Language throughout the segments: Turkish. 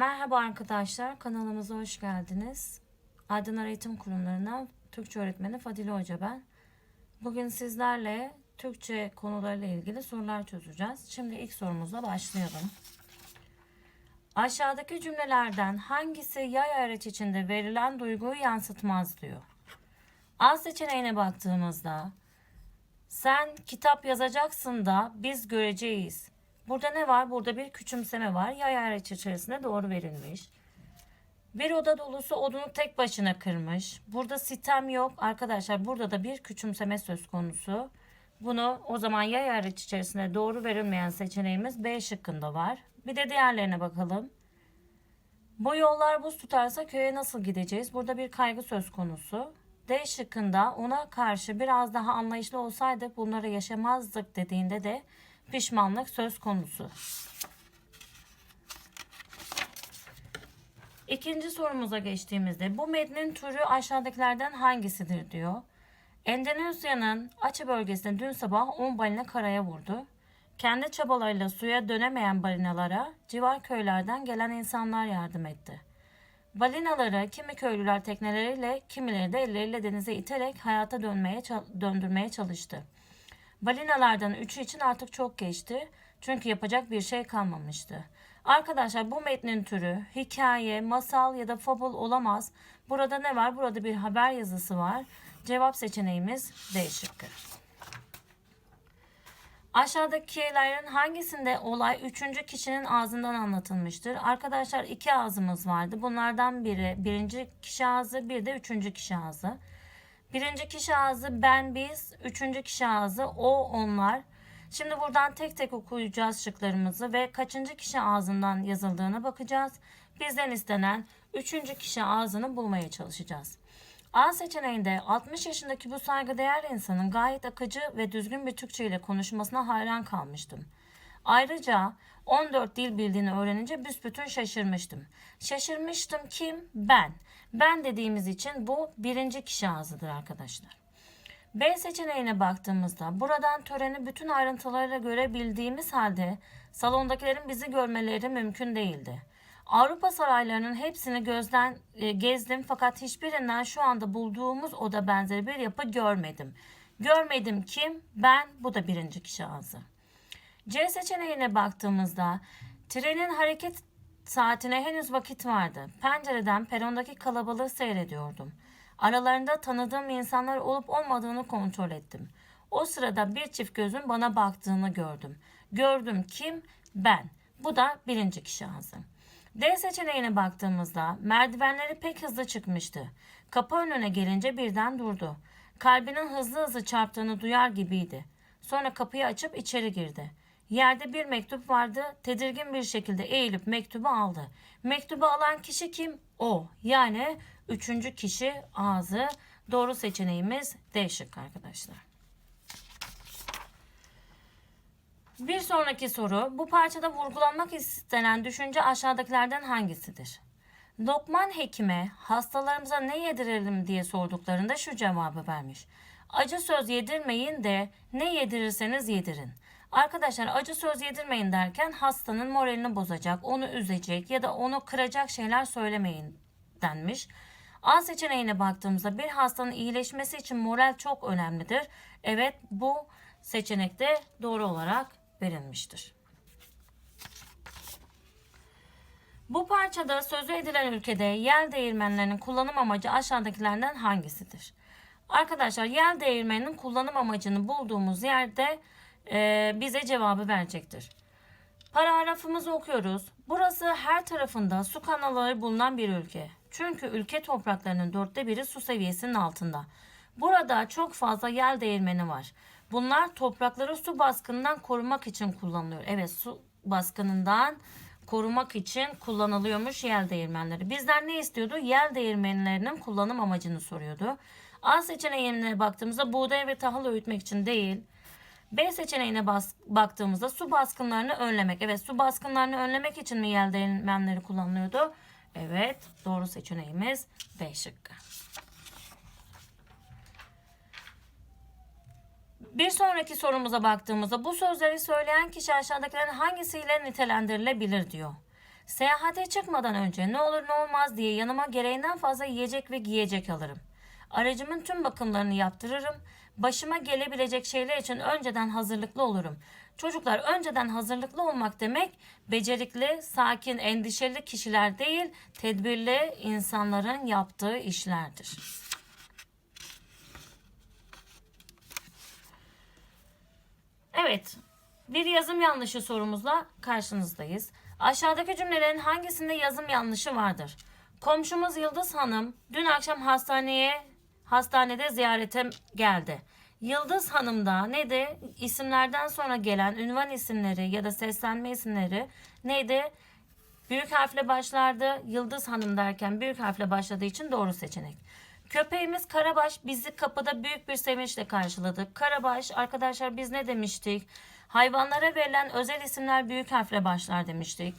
Merhaba arkadaşlar, kanalımıza hoş geldiniz. Aydınlar Eğitim Kurumlarından Türkçe öğretmeni Fadile Hoca ben. Bugün sizlerle Türkçe konularıyla ilgili sorular çözeceğiz. Şimdi ilk sorumuzla başlayalım. Aşağıdaki cümlelerden hangisi yay araç içinde verilen duyguyu yansıtmaz diyor. A seçeneğine baktığımızda sen kitap yazacaksın da biz göreceğiz. Burada ne var? Burada bir küçümseme var. Yay araç içerisinde doğru verilmiş. Bir oda dolusu odunu tek başına kırmış. Burada sitem yok. Arkadaşlar burada da bir küçümseme söz konusu. Bunu o zaman yay araç içerisinde doğru verilmeyen seçeneğimiz B şıkkında var. Bir de diğerlerine bakalım. Bu yollar buz tutarsa köye nasıl gideceğiz? Burada bir kaygı söz konusu. D şıkkında ona karşı biraz daha anlayışlı olsaydık bunları yaşamazdık dediğinde de pişmanlık söz konusu. İkinci sorumuza geçtiğimizde bu metnin türü aşağıdakilerden hangisidir diyor. Endonezya'nın Aceh bölgesinde dün sabah 10 balina karaya vurdu. Kendi çabalarıyla suya dönemeyen balinalara civar köylerden gelen insanlar yardım etti. Balinaları kimi köylüler tekneleriyle, kimileri de elleriyle denize iterek hayata dönmeye döndürmeye çalıştı. Balinalardan üçü için artık çok geçti. Çünkü yapacak bir şey kalmamıştı. Arkadaşlar bu metnin türü hikaye, masal ya da fable olamaz. Burada ne var? Burada bir haber yazısı var. Cevap seçeneğimiz D şıkkı. Aşağıdakilerin hangisinde olay üçüncü kişinin ağzından anlatılmıştır? Arkadaşlar iki ağzımız vardı. Bunlardan biri birinci kişi ağzı, bir de üçüncü kişi ağzı. Birinci kişi ağzı ben biz, üçüncü kişi ağzı o onlar. Şimdi buradan tek tek okuyacağız şıklarımızı ve kaçıncı kişi ağzından yazıldığına bakacağız. Bizden istenen üçüncü kişi ağzını bulmaya çalışacağız. A seçeneğinde 60 yaşındaki bu saygıdeğer insanın gayet akıcı ve düzgün bir Türkçe ile konuşmasına hayran kalmıştım. Ayrıca 14 dil bildiğini öğrenince büsbütün şaşırmıştım. Şaşırmıştım kim? Ben. Ben dediğimiz için bu birinci kişi ağzıdır arkadaşlar. B seçeneğine baktığımızda buradan töreni bütün ayrıntılarıyla görebildiğimiz halde salondakilerin bizi görmeleri mümkün değildi. Avrupa saraylarının hepsini gözden e, gezdim fakat hiçbirinden şu anda bulduğumuz oda benzeri bir yapı görmedim. Görmedim kim? Ben. Bu da birinci kişi ağzı. C seçeneğine baktığımızda trenin hareket saatine henüz vakit vardı. Pencereden perondaki kalabalığı seyrediyordum. Aralarında tanıdığım insanlar olup olmadığını kontrol ettim. O sırada bir çift gözün bana baktığını gördüm. Gördüm kim? Ben. Bu da birinci kişi ağzı. D seçeneğine baktığımızda merdivenleri pek hızlı çıkmıştı. Kapı önüne gelince birden durdu. Kalbinin hızlı hızlı çarptığını duyar gibiydi. Sonra kapıyı açıp içeri girdi. Yerde bir mektup vardı. Tedirgin bir şekilde eğilip mektubu aldı. Mektubu alan kişi kim? O. Yani üçüncü kişi ağzı. Doğru seçeneğimiz D şık arkadaşlar. Bir sonraki soru. Bu parçada vurgulanmak istenen düşünce aşağıdakilerden hangisidir? Lokman hekime hastalarımıza ne yedirelim diye sorduklarında şu cevabı vermiş. Acı söz yedirmeyin de ne yedirirseniz yedirin. Arkadaşlar acı söz yedirmeyin derken hastanın moralini bozacak, onu üzecek ya da onu kıracak şeyler söylemeyin denmiş. A seçeneğine baktığımızda bir hastanın iyileşmesi için moral çok önemlidir. Evet bu seçenekte doğru olarak verilmiştir. Bu parçada sözü edilen ülkede yel değirmenlerinin kullanım amacı aşağıdakilerden hangisidir? Arkadaşlar yel değirmeninin kullanım amacını bulduğumuz yerde e, bize cevabı verecektir. Paragrafımızı okuyoruz. Burası her tarafında su kanalları bulunan bir ülke. Çünkü ülke topraklarının dörtte biri su seviyesinin altında. Burada çok fazla yel değirmeni var. Bunlar toprakları su baskınından korumak için kullanılıyor. Evet su baskınından korumak için kullanılıyormuş yel değirmenleri. Bizler ne istiyordu? Yel değirmenlerinin kullanım amacını soruyordu. A seçeneğine baktığımızda buğday ve tahıl öğütmek için değil. B seçeneğine bas, baktığımızda su baskınlarını önlemek. Evet su baskınlarını önlemek için mi yel değirmenleri kullanılıyordu? Evet doğru seçeneğimiz B şıkkı. Bir sonraki sorumuza baktığımızda bu sözleri söyleyen kişi aşağıdakilerin hangisiyle nitelendirilebilir diyor. Seyahate çıkmadan önce ne olur ne olmaz diye yanıma gereğinden fazla yiyecek ve giyecek alırım. Aracımın tüm bakımlarını yaptırırım. Başıma gelebilecek şeyler için önceden hazırlıklı olurum. Çocuklar önceden hazırlıklı olmak demek becerikli, sakin, endişeli kişiler değil, tedbirli insanların yaptığı işlerdir. Evet, bir yazım yanlışı sorumuzla karşınızdayız. Aşağıdaki cümlelerin hangisinde yazım yanlışı vardır? Komşumuz Yıldız Hanım dün akşam hastaneye hastanede ziyarete geldi. Yıldız Hanım da neydi? İsimlerden sonra gelen ünvan isimleri ya da seslenme isimleri neydi? Büyük harfle başlardı. Yıldız Hanım derken büyük harfle başladığı için doğru seçenek. Köpeğimiz Karabaş bizi kapıda büyük bir sevinçle karşıladı. Karabaş arkadaşlar biz ne demiştik? Hayvanlara verilen özel isimler büyük harfle başlar demiştik.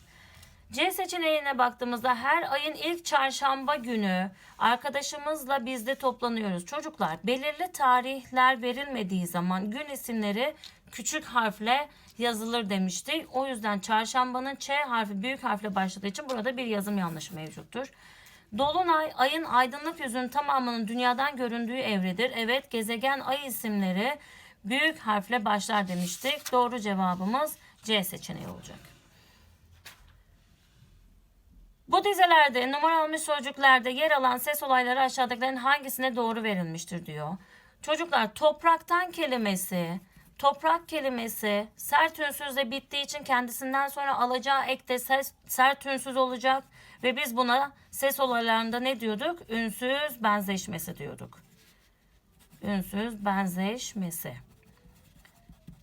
C seçeneğine baktığımızda her ayın ilk çarşamba günü arkadaşımızla biz de toplanıyoruz. Çocuklar belirli tarihler verilmediği zaman gün isimleri küçük harfle yazılır demiştik. O yüzden çarşambanın Ç harfi büyük harfle başladığı için burada bir yazım yanlışı mevcuttur. Dolunay ayın aydınlık yüzünün tamamının dünyadan göründüğü evredir. Evet gezegen ay isimleri büyük harfle başlar demiştik. Doğru cevabımız C seçeneği olacak. Bu dizelerde numaralanmış sözcüklerde yer alan ses olayları aşağıdakilerin hangisine doğru verilmiştir diyor. Çocuklar topraktan kelimesi, toprak kelimesi sert ünsüzle bittiği için kendisinden sonra alacağı ek de ses, sert ünsüz olacak ve biz buna ses olaylarında ne diyorduk? Ünsüz benzeşmesi diyorduk. Ünsüz benzeşmesi.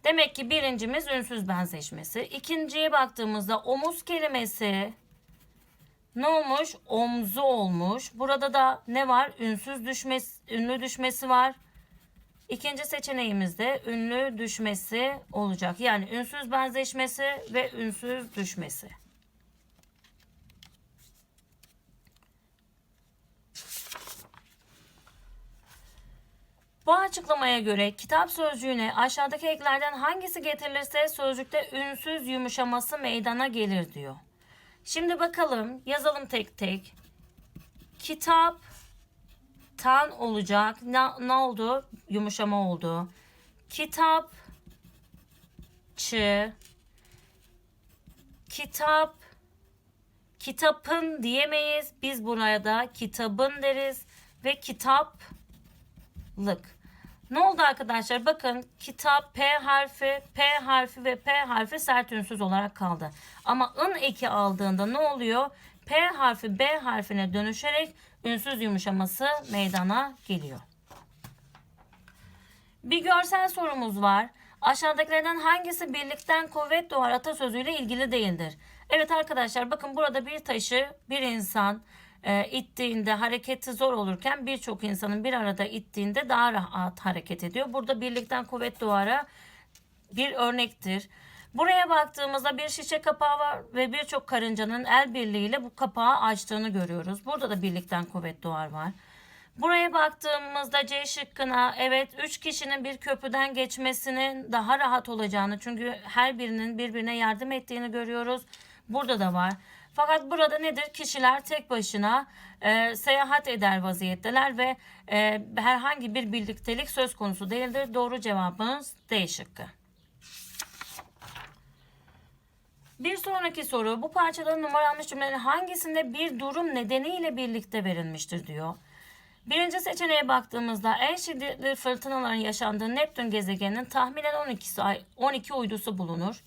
Demek ki birincimiz ünsüz benzeşmesi. İkinciye baktığımızda omuz kelimesi ne olmuş? Omzu olmuş. Burada da ne var? Ünsüz düşmesi, ünlü düşmesi var. İkinci seçeneğimizde ünlü düşmesi olacak. Yani ünsüz benzeşmesi ve ünsüz düşmesi. Bu açıklamaya göre kitap sözcüğüne aşağıdaki eklerden hangisi getirilirse sözcükte ünsüz yumuşaması meydana gelir diyor. Şimdi bakalım yazalım tek tek. Kitap tan olacak. Ne, ne oldu? Yumuşama oldu. Kitap çı kitap kitapın diyemeyiz. Biz buraya da kitabın deriz ve kitaplık. Ne oldu arkadaşlar? Bakın kitap P harfi, P harfi ve P harfi sert ünsüz olarak kaldı. Ama ın eki aldığında ne oluyor? P harfi B harfine dönüşerek ünsüz yumuşaması meydana geliyor. Bir görsel sorumuz var. Aşağıdakilerden hangisi birlikten kuvvet doğar atasözüyle ilgili değildir? Evet arkadaşlar bakın burada bir taşı bir insan e, ittiğinde hareketi zor olurken birçok insanın bir arada ittiğinde daha rahat hareket ediyor. Burada birlikten kuvvet doğara bir örnektir. Buraya baktığımızda bir şişe kapağı var ve birçok karıncanın el birliğiyle bu kapağı açtığını görüyoruz. Burada da birlikten kuvvet doğar var. Buraya baktığımızda C şıkkına evet 3 kişinin bir köprüden geçmesinin daha rahat olacağını çünkü her birinin birbirine yardım ettiğini görüyoruz. Burada da var. Fakat burada nedir? Kişiler tek başına e, seyahat eder vaziyetteler ve e, herhangi bir birliktelik söz konusu değildir. Doğru cevabımız D şıkkı. Bir sonraki soru bu parçada numaralanmış cümlelerin hangisinde bir durum nedeniyle birlikte verilmiştir diyor. Birinci seçeneğe baktığımızda en şiddetli fırtınaların yaşandığı Neptün gezegeninin tahminen 12, ay, 12 uydusu bulunur.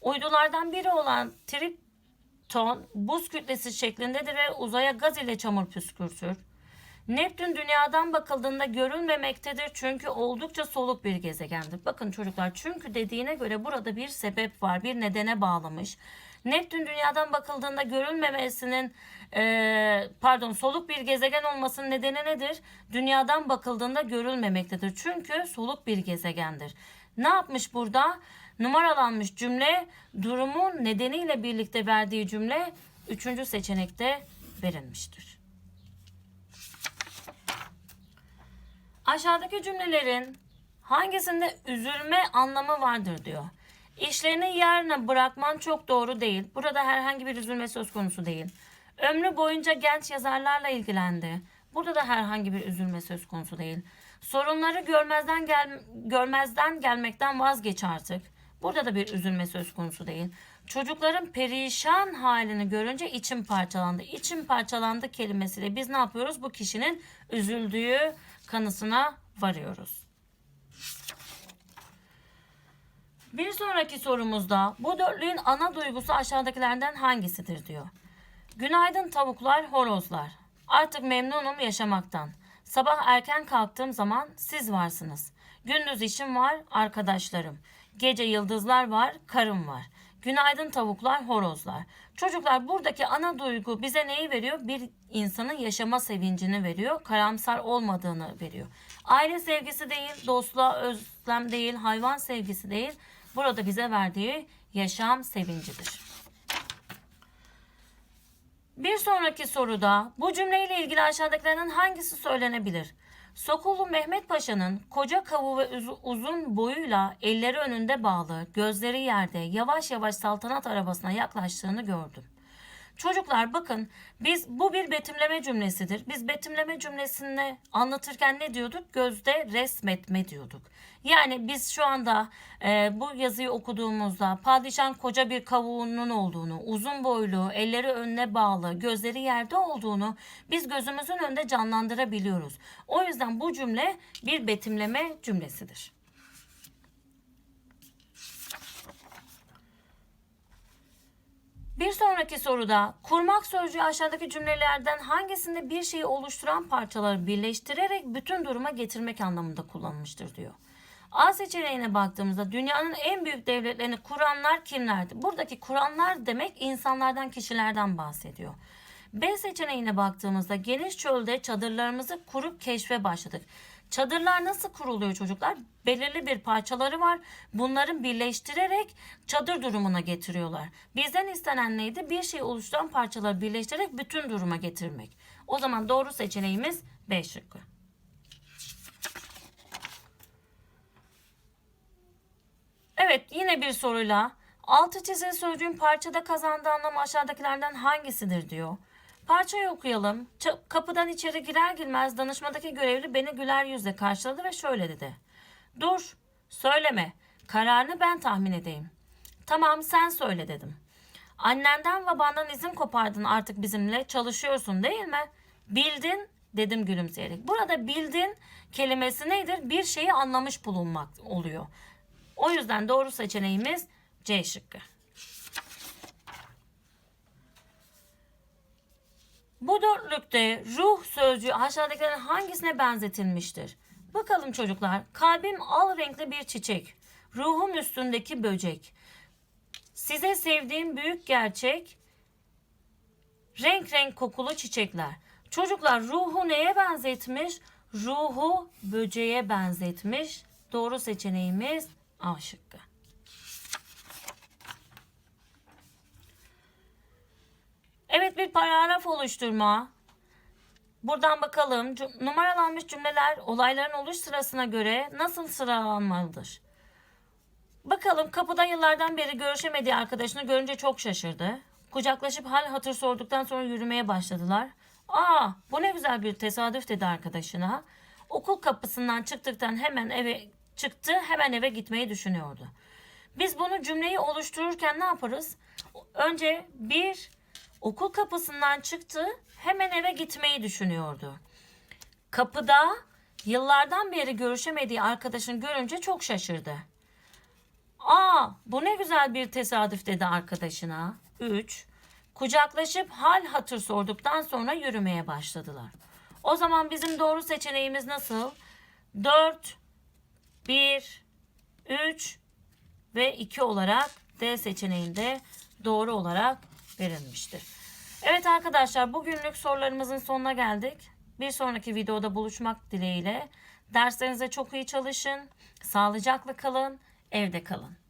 Uydulardan biri olan Tripton buz kütlesi şeklindedir ve uzaya gaz ile çamur püskürtür. Neptün dünyadan bakıldığında görülmemektedir çünkü oldukça soluk bir gezegendir. Bakın çocuklar çünkü dediğine göre burada bir sebep var, bir nedene bağlamış. Neptün dünyadan bakıldığında görülmemesinin e, pardon soluk bir gezegen olmasının nedeni nedir? Dünyadan bakıldığında görülmemektedir. Çünkü soluk bir gezegendir. Ne yapmış burada? Numaralanmış cümle durumun nedeniyle birlikte verdiği cümle üçüncü seçenekte verilmiştir. Aşağıdaki cümlelerin hangisinde üzülme anlamı vardır diyor. İşlerini yarına bırakman çok doğru değil. Burada herhangi bir üzülme söz konusu değil. Ömrü boyunca genç yazarlarla ilgilendi. Burada da herhangi bir üzülme söz konusu değil. Sorunları görmezden gel görmezden gelmekten vazgeç artık. Burada da bir üzülme söz konusu değil. Çocukların perişan halini görünce içim parçalandı. İçim parçalandı kelimesiyle biz ne yapıyoruz? Bu kişinin üzüldüğü kanısına varıyoruz. Bir sonraki sorumuzda bu dörtlüğün ana duygusu aşağıdakilerden hangisidir diyor. Günaydın tavuklar, horozlar. Artık memnunum yaşamaktan. Sabah erken kalktığım zaman siz varsınız. Gündüz işim var, arkadaşlarım. Gece yıldızlar var, karım var. Günaydın tavuklar, horozlar. Çocuklar buradaki ana duygu bize neyi veriyor? Bir insanın yaşama sevincini veriyor. Karamsar olmadığını veriyor. Aile sevgisi değil, dostluğa özlem değil, hayvan sevgisi değil. Burada bize verdiği yaşam sevincidir. Bir sonraki soruda bu cümleyle ilgili aşağıdakilerden hangisi söylenebilir? Sokullu Mehmet Paşa'nın koca kavu ve uz- uzun boyuyla elleri önünde bağlı, gözleri yerde yavaş yavaş saltanat arabasına yaklaştığını gördüm. Çocuklar bakın biz bu bir betimleme cümlesidir. Biz betimleme cümlesini anlatırken ne diyorduk? Gözde resmetme diyorduk. Yani biz şu anda e, bu yazıyı okuduğumuzda padişahın koca bir kavuğunun olduğunu, uzun boylu, elleri önüne bağlı, gözleri yerde olduğunu biz gözümüzün önünde canlandırabiliyoruz. O yüzden bu cümle bir betimleme cümlesidir. Bir sonraki soruda kurmak sözcüğü aşağıdaki cümlelerden hangisinde bir şeyi oluşturan parçaları birleştirerek bütün duruma getirmek anlamında kullanılmıştır diyor. A seçeneğine baktığımızda dünyanın en büyük devletlerini kuranlar kimlerdi? Buradaki kuranlar demek insanlardan, kişilerden bahsediyor. B seçeneğine baktığımızda geniş çölde çadırlarımızı kurup keşfe başladık. Çadırlar nasıl kuruluyor çocuklar? Belirli bir parçaları var. Bunları birleştirerek çadır durumuna getiriyorlar. Bizden istenen neydi? Bir şey oluşturan parçaları birleştirerek bütün duruma getirmek. O zaman doğru seçeneğimiz B şıkkı. Evet yine bir soruyla altı çizili sözcüğün parçada kazandığı anlam aşağıdakilerden hangisidir diyor. Parçayı okuyalım. Ç- kapıdan içeri girer girmez danışmadaki görevli beni güler yüzle karşıladı ve şöyle dedi. Dur, söyleme. Kararını ben tahmin edeyim. Tamam sen söyle dedim. Annenden babandan izin kopardın artık bizimle çalışıyorsun değil mi? Bildin dedim gülümseyerek. Burada bildin kelimesi nedir? Bir şeyi anlamış bulunmak oluyor. O yüzden doğru seçeneğimiz C şıkkı. Bu dörtlükte ruh sözcüğü aşağıdakilerin hangisine benzetilmiştir? Bakalım çocuklar. Kalbim al renkli bir çiçek. Ruhum üstündeki böcek. Size sevdiğim büyük gerçek. Renk renk kokulu çiçekler. Çocuklar ruhu neye benzetmiş? Ruhu böceğe benzetmiş. Doğru seçeneğimiz A şıkkı. Evet bir paragraf oluşturma. Buradan bakalım numaralanmış cümleler olayların oluş sırasına göre nasıl sıralanmalıdır? Bakalım kapıda yıllardan beri görüşemediği arkadaşını görünce çok şaşırdı. Kucaklaşıp hal hatır sorduktan sonra yürümeye başladılar. Aa bu ne güzel bir tesadüf dedi arkadaşına. Okul kapısından çıktıktan hemen eve çıktı hemen eve gitmeyi düşünüyordu. Biz bunu cümleyi oluştururken ne yaparız? Önce bir okul kapısından çıktı hemen eve gitmeyi düşünüyordu. Kapıda yıllardan beri görüşemediği arkadaşını görünce çok şaşırdı. Aa bu ne güzel bir tesadüf dedi arkadaşına. 3. Kucaklaşıp hal hatır sorduktan sonra yürümeye başladılar. O zaman bizim doğru seçeneğimiz nasıl? 4, 1, 3 ve 2 olarak D seçeneğinde doğru olarak verilmiştir. Evet arkadaşlar bugünlük sorularımızın sonuna geldik. Bir sonraki videoda buluşmak dileğiyle. Derslerinize çok iyi çalışın. Sağlıcakla kalın. Evde kalın.